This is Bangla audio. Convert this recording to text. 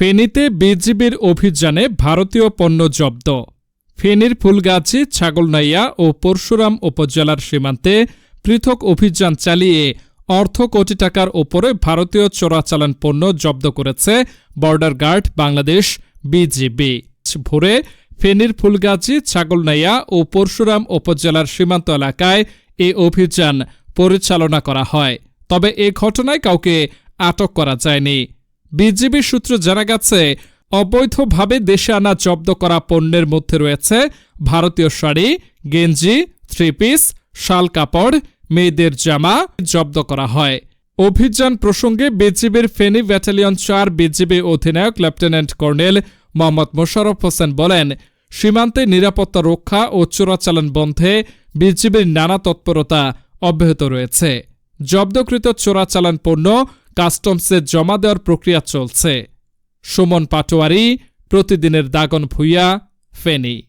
ফেনীতে বিজিবির অভিযানে ভারতীয় পণ্য জব্দ। ফেনীর ফুলগাছি, ছাগলনাইয়া ও পরশুরাম উপজেলার সীমান্তে পৃথক অভিযান চালিয়ে অর্ধ কোটি টাকার ওপরে ভারতীয় চোরাচালান পণ্য জব্দ করেছে বর্ডার গার্ড বাংলাদেশ বিজিবি। ভোরে ফেনীর ফুলগাছি, ছাগলনাইয়া ও পরশুরাম উপজেলার সীমান্ত এলাকায় এ অভিযান পরিচালনা করা হয়। তবে এ ঘটনায় কাউকে আটক করা যায়নি। বিজিবি সূত্র জানা গেছে, অবৈধভাবে দেশে আনা জব্দ করা পণ্যের মধ্যে রয়েছে ভারতীয় শাড়ি, গেঞ্জি থ্রি পিস শাল কাপড়, মেয়েদের জামা জব্দ করা হয়। অভিযান প্রসঙ্গে বিজিবির ফেনী ব্যাটালিয়ন চার বিজিবি অধিনায়ক লেফটেন্যান্ট কর্নেল মোহাম্মদ মোশাররফ হোসেন বলেন, সীমান্তে নিরাপত্তা রক্ষা ও চোরাচালান বন্ধে বিজিবির নানা তৎপরতা অব্যাহত রয়েছে। জব্দকৃত চোরাচালান পণ্য কাস্টমসে জমা দেওয়ার প্রক্রিয়া চলছে। সুমন পাটোয়ারি প্রতিদিনের দাগন ভুইয়া ফেনী।